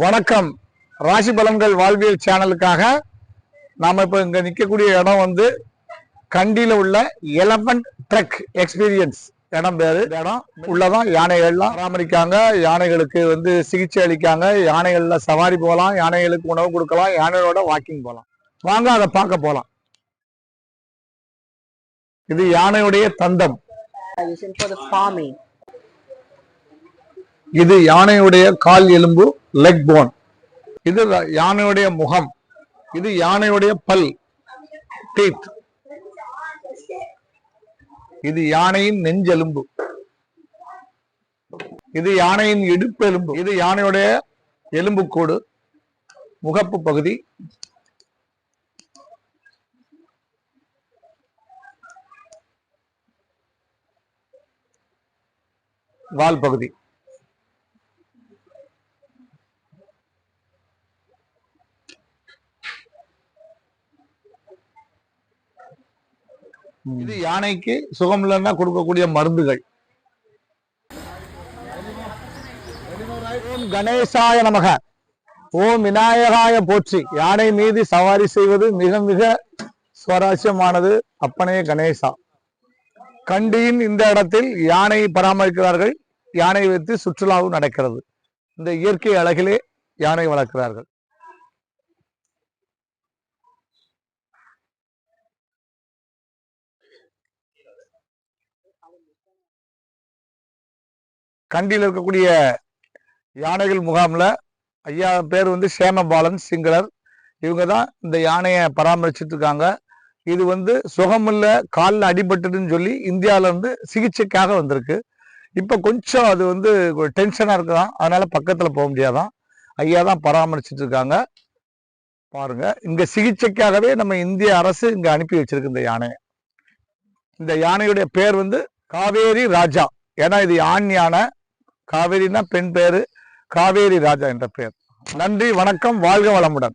வணக்கம். ராசி பலன்கள் வாழ்வியல் சேனலுக்காக நாம இப்ப இங்க நிக்கக்கூடிய இடம் வந்து கண்டியில உள்ள எலபண்ட் ட்ரக் எக்ஸ்பீரியன்ஸ். இடம் பேரு. இடம் உள்ளதான் யானைகள்லாம் பராமரிக்காங்க. யானைகளுக்கு வந்து சிகிச்சை அளிக்காங்க. யானைகள்ல சவாரி போகலாம். யானைகளுக்கு உணவு கொடுக்கலாம். யானைகளோட வாக்கிங் போகலாம். வாங்க அதை பார்க்க போலாம். இது யானையுடைய தந்தம். இது யானையுடைய கால் எலும்பு லெக் போன் இது யானையுடைய முகம். இது யானையுடைய பல் டீத் இது யானையின் நெஞ்செலும்பு. இது யானையின் இடுப்பு எலும்பு. இது யானையுடைய எலும்புக்கூடு முகப்பு பகுதி. வால் பகுதி. இது யானைக்கு சுகம் இல்லைன்னா கொடுக்கக்கூடிய மருந்துகள். ஓம் கணேசாய நமக. ஓம் விநாயகாய போற்றி. யானை மீது சவாரி செய்வது மிக மிக சுவாரஸ்யமானது. அப்பனே கணேசா. கண்டியின் இந்த இடத்தில் யானை பராமரிக்கிறார்கள். யானை வைத்து சுற்றுலாவும் நடக்கிறது. இந்த இயற்கை அழகிலே யானை வளர்க்கிறார்கள். கண்டியில் இருக்கக்கூடிய யானைகள் முகாமில் ஐயா பேர் வந்து சேமபாலன் சிங்களர். இவங்க தான் இந்த யானையை பராமரிச்சுட்டு இருக்காங்க. இது வந்து சுகமில்ல காலில் அடிபட்டுதுன்னு சொல்லி இந்தியாவிலேருந்து சிகிச்சைக்காக வந்திருக்கு. இப்போ கொஞ்சம் அது வந்து டென்ஷனாக இருக்குதான். அதனால் பக்கத்தில் போக முடியாதான். ஐயா தான் பராமரிச்சுட்டு இருக்காங்க. இங்கே சிகிச்சைக்காகவே நம்ம இந்திய அரசு இங்கே அனுப்பி வச்சிருக்கு இந்த யானையை. இந்த யானையுடைய பேர் வந்து காவேரி ராஜா. ஏன்னா இது ஆண் யானை. காவேரினா பெண் பேரு. காவேரி ராஜா என்ற பெயர் நன்றி வணக்கம் வாழ்க வளமுடன்.